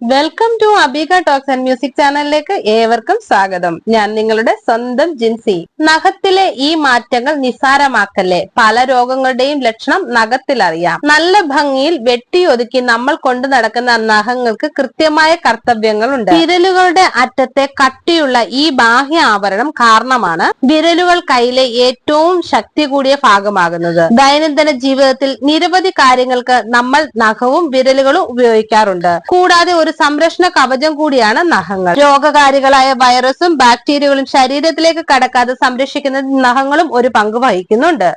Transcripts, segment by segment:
Welcome to Abika talks and music ചാനലിലേക്ക് ഏവർക്കും സ്വാഗതം. ഞാൻ നിങ്ങളുടെ സ്വന്തം ജിൻസി. നഖത്തിലെ ഈ മാറ്റങ്ങൾ നിസാരമാക്കല്ലേ പല രോഗങ്ങളുടെയും ലക്ഷണം നഖത്തിൽ അറിയാം നല്ല ഭംഗിയിൽ വെട്ടിയൊതുക്കി നമ്മൾ കൊണ്ടു നടക്കുന്ന നഖങ്ങൾക്ക് കൃത്യമായ കർത്തവ്യങ്ങളുണ്ട്. വിരലുകളുടെ അറ്റത്തെ കട്ടിയുള്ള ഈ ബാഹ്യ ആവരണം കാരണമാണ് വിരലുകൾ കയ്യിലെ ഏറ്റവും ശക്തി കൂടിയ ഭാഗമാകുന്നത്. ദൈനംദിന ജീവിതത്തിൽ നിരവധി കാര്യങ്ങൾക്ക് നമ്മൾ നഖവും വിരലുകളും ഉപയോഗിക്കാറുണ്ട്. കൂടാതെ ഒരു സംരക്ഷണ കവചം കൂടിയാണ് നഖങ്ങൾ. രോഗകാരികളായ വൈറസും ബാക്ടീരിയകളും ശരീരത്തിലേക്ക് കടക്കാതെ സംരക്ഷിക്കുന്ന നഖങ്ങളും ഒരു പങ്ക് വഹിക്കുന്നുണ്ട്.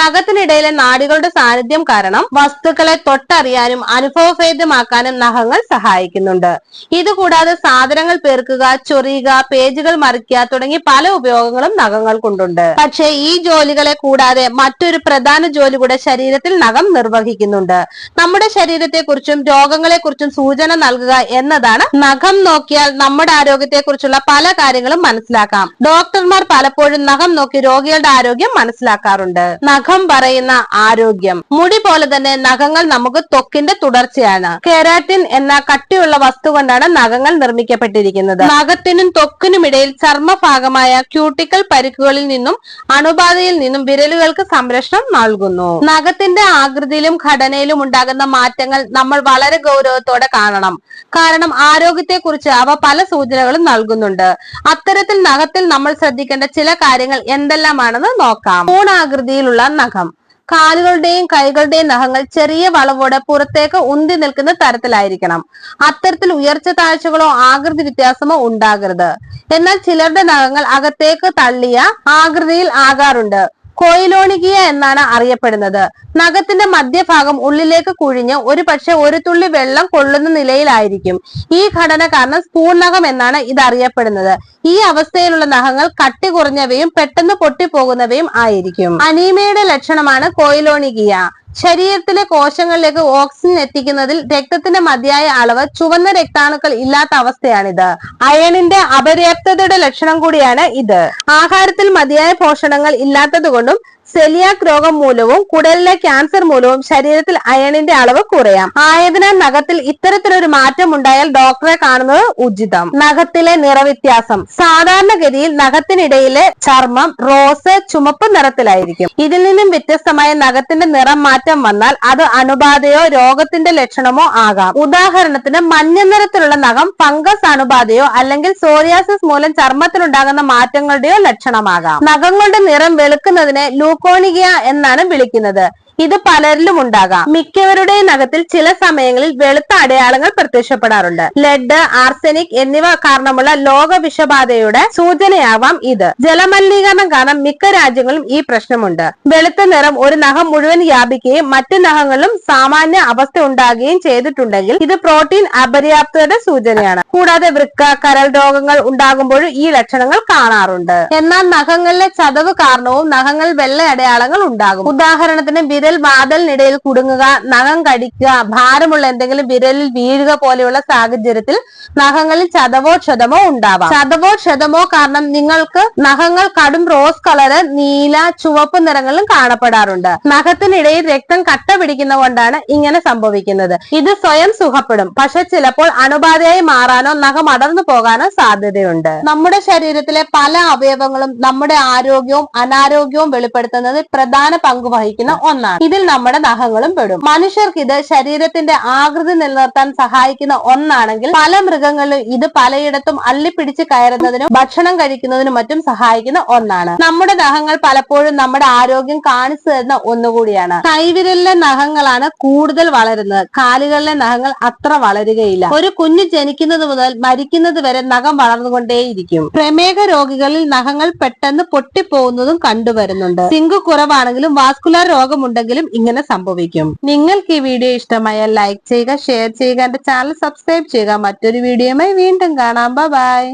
നഖത്തിനിടയിലെ നാടികളുടെ സാന്നിധ്യം കാരണം വസ്തുക്കളെ തൊട്ടറിയാനും അനുഭവഭേദ്യമാക്കാനും നഖങ്ങൾ സഹായിക്കുന്നുണ്ട്. ഇതുകൂടാതെ സാധനങ്ങൾ പേർക്കുക ചൊറിയുക പേജുകൾ മറിക്കുക തുടങ്ങി പല ഉപയോഗങ്ങളും നഖങ്ങൾ കൊണ്ടുണ്ട്. പക്ഷേ ഈ ജോലികളെ കൂടാതെ മറ്റൊരു പ്രധാന ജോലി കൂടെ ശരീരത്തിൽ നഖം നിർവഹിക്കുന്നുണ്ട്. നമ്മുടെ ശരീരത്തെക്കുറിച്ചും രോഗങ്ങളെക്കുറിച്ചും സൂചന നൽകുക എന്നതാണ്. നഖം നോക്കിയാൽ നമ്മുടെ ആരോഗ്യത്തെക്കുറിച്ചുള്ള പല കാര്യങ്ങളും മനസ്സിലാക്കാം. ഡോക്ടർമാർ പലപ്പോഴും നഖം നോക്കി രോഗികളുടെ ആരോഗ്യം മനസ്സിലാക്കാറുണ്ട്. നഖം പറയുന്ന ആരോഗ്യം. മുടി പോലെ തന്നെ നഖങ്ങൾ നമുക്ക് തൊക്കിന്റെ തുടർച്ചയാണ്. കെരാറ്റിൻ എന്ന കട്ടിയുള്ള വസ്തു കൊണ്ടാണ് നഖങ്ങൾ നിർമ്മിക്കപ്പെട്ടിരിക്കുന്നത്. നഖത്തിനും ത്വക്കിനും ഇടയിൽ ചർമ്മഭാഗമായ ക്യൂട്ടിക്കൽ പരിക്കുകളിൽ നിന്നും അണുബാധയിൽ നിന്നും വിരലുകൾക്ക് സംരക്ഷണം നൽകുന്നു. നഖത്തിന്റെ ആകൃതിയിലും ഘടനയിലും ഉണ്ടാകുന്ന മാറ്റങ്ങൾ നമ്മൾ വളരെ ഗൗരവത്തോടെ കാണണം. കാരണം ആരോഗ്യത്തെ കുറിച്ച് അവ പല സൂചനകളും നൽകുന്നുണ്ട്. അത്തരത്തിൽ നഖത്തിൽ നമ്മൾ ശ്രദ്ധിക്കേണ്ട ചില കാര്യങ്ങൾ എന്തെല്ലാമാണെന്ന് നോക്കാം. കോണാകൃതിയിലുള്ള നഖം. കാലുകളുടെയും കൈകളുടെയും നഖങ്ങൾ ചെറിയ വളവോടെ പുറത്തേക്ക് ഉന്തി നിൽക്കുന്ന തരത്തിലായിരിക്കണം. അത്തരത്തിൽ ഉയർച്ച താഴ്ചകളോ ആകൃതി വ്യത്യാസമോ ഉണ്ടാകരുത്. എന്നാൽ ചിലരുടെ നഖങ്ങൾ അകത്തേക്ക് തള്ളിയ ആകൃതിയിൽ ആകാറുണ്ട്. കൊയിലോണികിയ എന്നാണ് അറിയപ്പെടുന്നത്. നഖത്തിന്റെ മധ്യഭാഗം ഉള്ളിലേക്ക് കുഴിഞ്ഞ് ഒരു പക്ഷെ ഒരു തുള്ളി വെള്ളം കൊള്ളുന്ന നിലയിലായിരിക്കും. ഈ ഘടന കാരണം സ്പൂൺ നഖം എന്നാണ് ഇത് അറിയപ്പെടുന്നത്. ഈ അവസ്ഥയിലുള്ള നഖങ്ങൾ കട്ടി കുറഞ്ഞവയും പെട്ടെന്ന് പൊട്ടിപ്പോകുന്നവയും ആയിരിക്കും. അനീമയുടെ ലക്ഷണമാണ് കൊയിലോണികിയ. ശരീരത്തിലെ കോശങ്ങളിലേക്ക് ഓക്സിജൻ എത്തിക്കുന്നതിൽ രക്തത്തിന്റെ മതിയായ അളവ് ചുവന്ന രക്താണുക്കൾ ഇല്ലാത്ത അവസ്ഥയാണിത്. അയണിന്റെ അപര്യാപ്തതയുടെ ലക്ഷണം കൂടിയാണ് ഇത്. ആഹാരത്തിൽ മതിയായ പോഷണങ്ങൾ ഇല്ലാത്തതുകൊണ്ടും സെലിയാക് രോഗം മൂലവും കുടലിലെ ക്യാൻസർ മൂലവും ശരീരത്തിൽ അയണിന്റെ അളവ് കുറയാം. ആയതിനാൽ നഖത്തിൽ ഇത്തരത്തിലൊരു മാറ്റം ഉണ്ടായാൽ ഡോക്ടറെ കാണുന്നത് ഉചിതം. നഖത്തിലെ നിറവ്യത്യാസം. സാധാരണഗതിയിൽ നഖത്തിനിടയിലെ ചർമ്മം റോസ് ചുമപ്പ് നിറത്തിലായിരിക്കും. ഇതിൽ നിന്നും വ്യത്യസ്തമായ നഖത്തിന്റെ നിറം മാറ്റം വന്നാൽ അത് അണുബാധയോ രോഗത്തിന്റെ ലക്ഷണമോ ആകാം. ഉദാഹരണത്തിന് മഞ്ഞ നിറത്തിലുള്ള നഖം ഫംഗസ് അണുബാധയോ അല്ലെങ്കിൽ സോറിയാസിസ് മൂലം ചർമ്മത്തിലുണ്ടാകുന്ന മാറ്റങ്ങളുടെയോ ലക്ഷണമാകാം. നഖങ്ങളുടെ നിറം വെളുക്കുന്നതിന് വെളുക്കുന്നതിനെ ലൂക്കോണികിയ എന്നാണ് വിളിക്കുന്നത്. ഇത് പലരിലും ഉണ്ടാകാം. മിക്കവരുടെയും നഖത്തിൽ ചില സമയങ്ങളിൽ വെളുത്ത അടയാളങ്ങൾ പ്രത്യക്ഷപ്പെടാറുണ്ട്. ലെഡ് ആർസെനിക് എന്നിവ കാരണമുള്ള ലോക വിഷബാധയുടെ സൂചനയാവാം ഇത്. ജലമലിനീകരണം കാരണം മിക്ക രാജ്യങ്ങളും ഈ പ്രശ്നമുണ്ട്. വെളുത്ത നിറം ഒരു നഖം മുഴുവൻ വ്യാപിക്കുകയും മറ്റു നഖങ്ങളിലും സാമാന്യ അവസ്ഥ ഉണ്ടാകുകയും ചെയ്തിട്ടുണ്ടെങ്കിൽ ഇത് പ്രോട്ടീൻ അപര്യാപ്തതയുടെ സൂചനയാണ്. കൂടാതെ വൃക്ക കരൾ രോഗങ്ങൾ ഉണ്ടാകുമ്പോഴും ഈ ലക്ഷണങ്ങൾ കാണാറുണ്ട്. എന്നാൽ നഖങ്ങളിലെ ചതവ് കാരണവും നഖങ്ങളിൽ വെള്ള അടയാളങ്ങൾ ഉണ്ടാകും. ഉദാഹരണത്തിന് വിരൽ വാതലിനിടയിൽ കുടുങ്ങുക നഖം കടിക്കുക ഭാരമുള്ള എന്തെങ്കിലും വിരലിൽ വീഴുക പോലെയുള്ള സാഹചര്യത്തിൽ നഖങ്ങളിൽ ചതവോ ക്ഷതമോ ഉണ്ടാവാം. ചതവോ ക്ഷതമോ കാരണം നിങ്ങൾക്ക് നഖങ്ങൾ കടും റോസ് കളറ് നീല ചുവപ്പ് നിറങ്ങളിലും കാണപ്പെടാറുണ്ട്. നഖത്തിനിടയിൽ രക്തം കട്ട പിടിക്കുന്ന കൊണ്ടാണ് ഇങ്ങനെ സംഭവിക്കുന്നത്. ഇത് സ്വയം സുഖപ്പെടും. പക്ഷെ ചിലപ്പോൾ അണുബാധയായി മാറാനോ നഖം അടർന്നു പോകാനോ സാധ്യതയുണ്ട്. നമ്മുടെ ശരീരത്തിലെ പല അവയവങ്ങളും നമ്മുടെ ആരോഗ്യവും അനാരോഗ്യവും വെളിപ്പെടുത്തുന്നതിൽ പ്രധാന പങ്ക് വഹിക്കുന്ന ഒന്നാണ്. ഇതിൽ നമ്മുടെ നഖങ്ങളും പെടും. മനുഷ്യർക്ക് ഇത് ശരീരത്തിന്റെ ആകൃതി നിലനിർത്താൻ സഹായിക്കുന്ന ഒന്നാണെങ്കിൽ പല മൃഗങ്ങളിലും ഇത് പലയിടത്തും അള്ളിപ്പിടിച്ച് കയറുന്നതിനും ഭക്ഷണം കഴിക്കുന്നതിനും മറ്റും സഹായിക്കുന്ന ഒന്നാണ്. നമ്മുടെ നഖങ്ങൾ പലപ്പോഴും നമ്മുടെ ആരോഗ്യം കാണിച്ചു തരുന്ന ഒന്നുകൂടിയാണ്. കൈവിരലിലെ നഖങ്ങളാണ് കൂടുതൽ വളരുന്നത്. കാലുകളിലെ നഖങ്ങൾ അത്ര വളരുകയില്ല. ഒരു കുഞ്ഞ് ജനിക്കുന്നത് മുതൽ മരിക്കുന്നത് വരെ നഖം വളർന്നുകൊണ്ടേയിരിക്കും. പ്രമേഹ രോഗികളിൽ നഖങ്ങൾ പെട്ടെന്ന് പൊട്ടിപ്പോകുന്നതും കണ്ടുവരുന്നുണ്ട്. സിങ്ക് കുറവാണെങ്കിലും വാസ്കുലർ രോഗമുണ്ടെങ്കിലും ഇങ്ങനെ സംഭവിക്കും. നിങ്ങൾക്ക് ഈ വീഡിയോ ഇഷ്ടമായാൽ ലൈക്ക് ചെയ്യുക ഷെയർ ചെയ്യുക എന്റെ ചാനൽ സബ്സ്ക്രൈബ് ചെയ്യുക. മറ്റൊരു വീഡിയോയുമായി വീണ്ടും കാണാം. ബൈ